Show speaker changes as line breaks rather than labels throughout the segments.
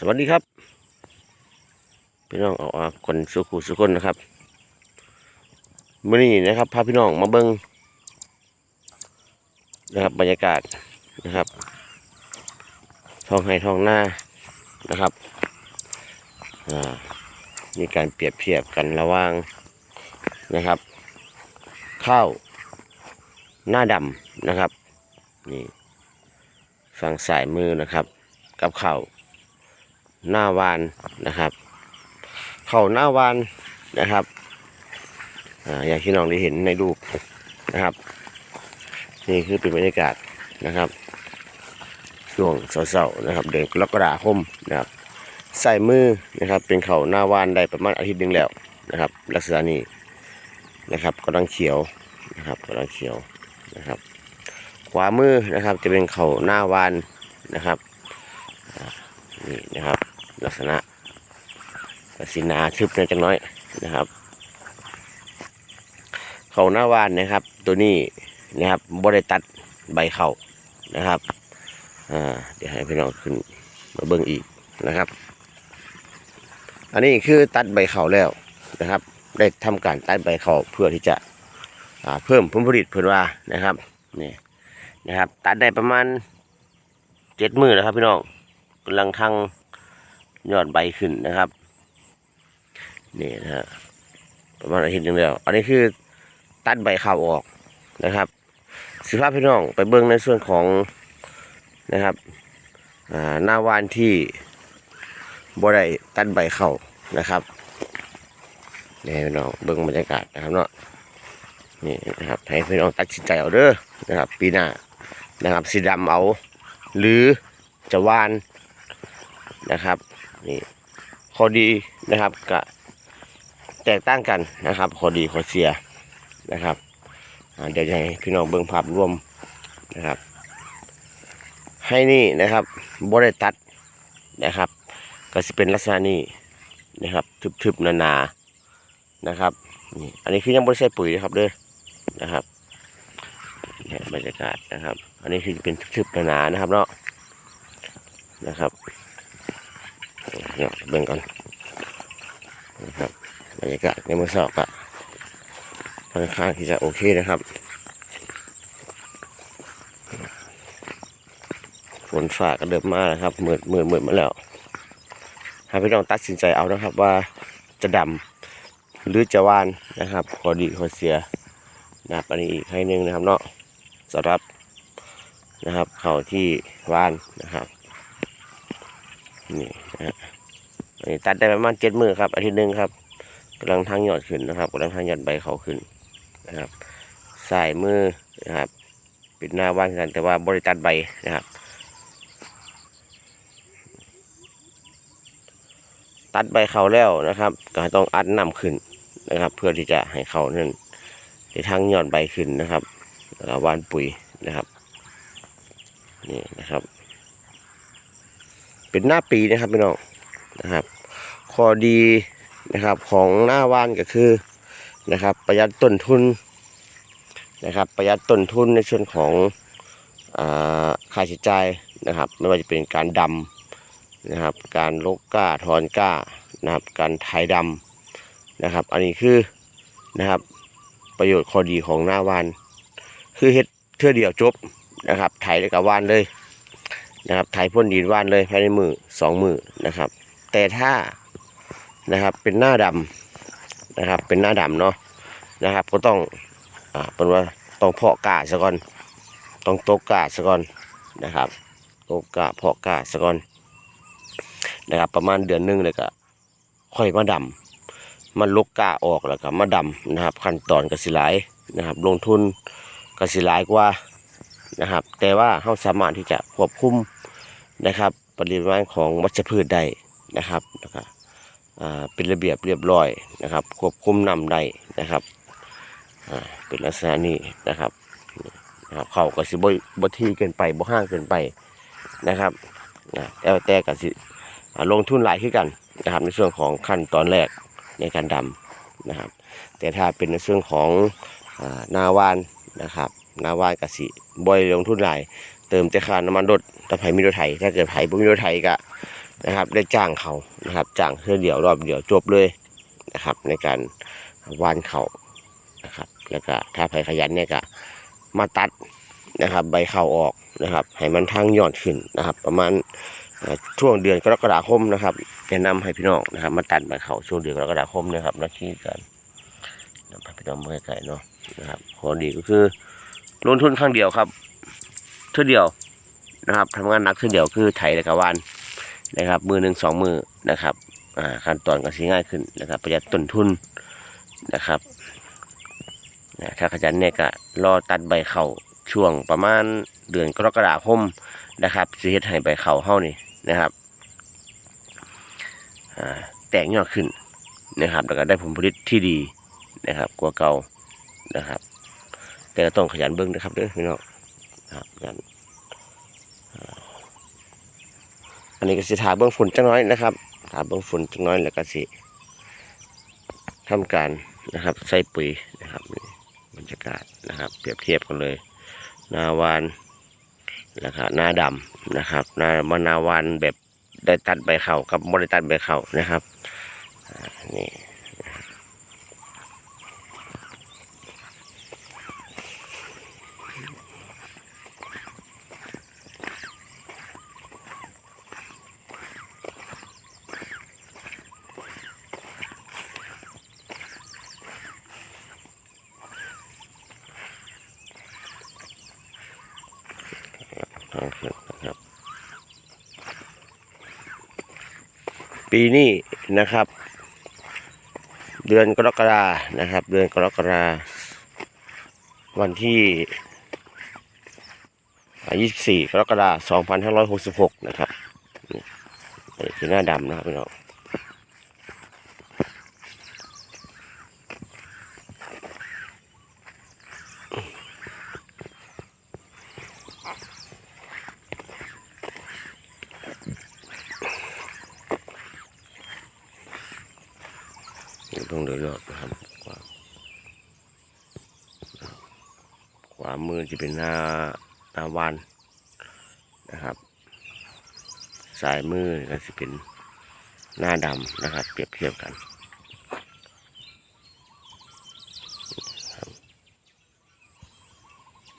สวัสดีครับ พี่น้องเอาอาคนสุขุสุคนนะครับมื่อนี้นะครับพาพี่น้องมาเบิ้งนะครับ บรรยากาศนะครับท้องไห้ท้องหน้านะครับมีการเปรียบเทียบกันระว่างนะครับ ข้าวหน้าดำนะครับนี่ฝั่งสายมือนะครับ กับข้าว หน้าวานนะครับ เขาหน้าวานนะครับออย่างที่น้องได้เห็นในรูปนะครับ นี่คือเป็นบรรยากาศนะครับช่วงเสาๆนะครับ เดือนกรกฎาคมนะครับใส่มือนะครับ เป็นเขาหน้าวานได้ประมาณอาทิตย์หนึงแล้วนะครับ ลักษณะนี้นะครับกำลังเขียวนะครับกำลังเขียวนะครับ ขวามือนะครับจะเป็นเขาหน้าวานนะครับ นี่นะครับ ลักษณะกสินาทึบในอยจังน้อยนะครับ เขาหน้าวานนะครับ ตัวนี้นะครับบริตัดใบเขานะครับอ่าเดี๋ยวให้พี่น้องขึ้นมาเบิ่งอีกนะครับ อันนี้คือตัดใบเขาแล้วนะครับ ได้ทำการตัดใบเขาเพื่อที่จะเพิ่มผลผลิตเพื่อว่านะครับนี่นะครับ ตัดได้ประมาณเจ็ดมือแล้วครับพี่น้อง กำลังทางยอดใบขึ้นนะครับนี่นะฮะประมาณอาทิตย์หนึงแล้ว อันนี้คือตัดใบเขาออกนะครับสิภาพพี่น้องไปเบิ่งในส่วนของนะครับหน้าวานที่บ่ได้ตัดใบเข้านะครับนี่พี่น้องเบิ่งบรรยากาศนะครับเนาะนี่นะครับให้พี่น้องตัดสินใจเอาเด้อนะครับ ปีหน้านะครับสีดำเอา หรือจะวาน นะครับนี่ข้อดีนะครับก็แตกต่างกันนะครับข้อดีข้อเสียนะครับเดี๋ยวจะให้พี่น้องเบิ่งภาพรวมนะครับ ให้นี่นะครับบ่ได้ตัดนะครับ ก็จะเป็นลักษณะนี้นะครับทึบๆหนาๆนะครับนี่อันนี้คือยังบริใส่ปุ๋ยนะครับเด้อนะครับบรรยากาศนะครับ อันนี้คือเป็นทึบๆหนาๆนะครับเนาะนะครับ เนี่ยเบิ่งก่อนนะครับบรรยากาศในมือสอบอะค่อนข้างที่จะโอเคนะครับฝนฝ่าก็เดิมมาแล้วครับเหมือดมือดมือดมาแล้วให้พี่น้องตัดสินใจเอานะครับ ว่าจะดำหรือจะวานนะครับขอดีขอเสียนะครับอันนี้อีกให้หนึ่งนะครับเนาะสำหรับนะครับเขาที่วานนะครับนี่ ตัดได้ประมาณเจ็ดมือครับอาทิตย์หนึ่งครับกำลังทางยอดขึ้นนะครับกำลังทางยอดใบเขาขึ้นนะครับสายมือนะครับปิดหน้าว่างกันแต่ว่าบริตัดใบนะครับ ตัดใบเขาแล้วนะครับ ก็ต้องอัดน้ำขึ้นนะครับ เพื่อที่จะให้เขานั้นในทางยอดใบขึ้นนะครับแล้วก็วานปุ๋ยนะครับนี่นะครับ เป็นหน้าปีนะครับพี่น้องนะครับข้อดีนะครับของหน้าว่านก็คือนะครับ ประหยัดต้นทุนนะครับ ประหยัดต้นทุนในส่วนของอค่าใช้จ่ายนะครับ ไม่ว่าจะเป็นการดำนะครับ การลกก้าถอนก้านะครับ การไถดำนะครับ อันนี้คือนะครับ ประโยชน์ข้อดีของหน้าวาน คือเฮ็ดเทื่อเดียวจบนะครับไถแล้วกับวานเลย นะครับไถพ่นดินว่านเลยภายในมือสองมือนะครับ แต่ถ้านะครับเป็นหน้าดำนะครับเป็นหน้าดำเนาะนะครับ ก็ต้องอ่าเป็นว่าต้องเพาะกาซะก่อนต้องตกกาซะก่อนนะครับตกกาเพาะกาซะก่อนนะครับ ประมาณเดือนหนึงเลยก็ค่อยมาดำมันลกกาออกแล้วก็มาดำนะครับ ขั้นตอนกสิหลายนะครับ ลงทุนกสิหลายกว่า นะครับ แต่ว่าเราสามารถที่จะควบคุมนะครับ ปริมาณของวัชพืชได้นะครับแล้วก็อ่าเป็นระเบียบเรียบร้อยนะครับ ควบคุมนำได้นะครับเป็นลักษณะนี้นะครับนะครับเขาก็สิบ่บ่ที่เกินไปบ่ห้างเกินไปนะครับแต่แต่ก็สิอ่าลงทุนหลายขึ้นกันนะครับ ในส่วนของขั้นตอนแรกในการดำนะครับ แต่ถ้าเป็นในส่วนของอ่าหนาวานนะครับ นาวานกสิบ่อยลงทุนหลายเติมแต่ค่าน้ำมันรถถ้าไผมีรถไถถ้าเกิดไผบ่มีรถไถก็นะครับ ได้จ้างเขานะครับจ้างเพื่อเดียวรอบเดียวจบเลยนะครับ ในการวานเขานะครับ แล้วก็ถ้าใครขยันเนี่ยก็มาตัดนะครับ ใบเข้าออกนะครับให้มันทางยอดขึ้นนะครับ ประมาณช่วงเดือนกรกฎาคมนะครับแนะนำให้พี่น้องนะครับ มาตัดใบเขาช่วงเดือนกรกฎาคมนะครับนักขี่กันนำพี่น้องมื่ไกลๆเนาะนะครับข้อดีก็คือ ลงทุนครั้งเดียวครับเท่าเดียวนะครับทำงานหนักเท่าเดียวคือไถและกวานนะครับมือหนึ่งสองมือนะครับอ่าขั้นตอนก็สิง่ายขึ้นนะครับประหยัดต้นทุนนะครับนะถ้าขยันเนี่ยก็รอตัดใบเข่าช่วงประมาณเดือนกรกฎาคมนะครับสิเฮ็ดให้ใบเข่าเฮานี่นะครับอ่าแตกยอดขึ้นนะครับแล้วก็ได้ผลผลิตที่ดีนะครับกว่าเก่านะครับ แต่ก็ต้องขยันเบิ่งนะครับเด้อพี่น้องครับงั้นอันนี้ก็สิถาเบื้องฝุ่นจังน้อยนะครับถาเบื้องฝุ่นจังน้อยแล้วก็สิทำการนะครับ ใส่ปุ๋ยนะครับบรรยากาศนะครับ เปรียบเทียบกันเลยนาวานแล้วก็หน้าดำนะครับหน้ามานาวานแบบได้ตัดใบเข่ากับไม่ได้ตัดใบเข่านะครับนี่ นะครับ ปีนี้นะครับ เดือนกรกฎานะครับ เดือนกรกฎาวันที่ 24 กรกฎาคม 2566 นะครับนี่นี่คือหน้าดำนะครับพี่น้อง ตรงเดือดๆนะครับขวาขวามือจะเป็นหน้าหน้าวานนะครับสายมือก็จะเป็นหน้าดำนะครับ เปรียบเทียบกันครับ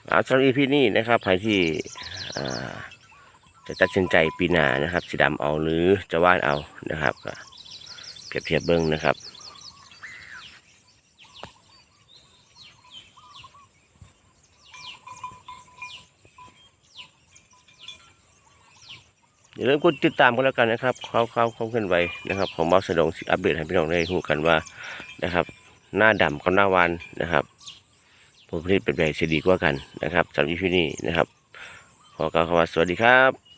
เอาสำหรับ EP นี้นะครับใครที่จะตัดสินใจปีหน้านะครับสีดำเอาหรือจะวาดเอานะครับเปรียบเทียบเบิ้งนะครับ อย่าลืมกดติดตามกันแล้วกันนะครับเขาเขาเข้าขึ้นไวนะครับ ของบ้าสะดงอัปเดตให้พี่น้องได้รู้กันว่านะครับ หน้าดำกับหน้าวานนะครับผลผลิตเป็นแบบเฉดีกว่ากันนะครับสำหรับที่นี่นะครับ ขอกล่าวคำว่าสวัสดีครับ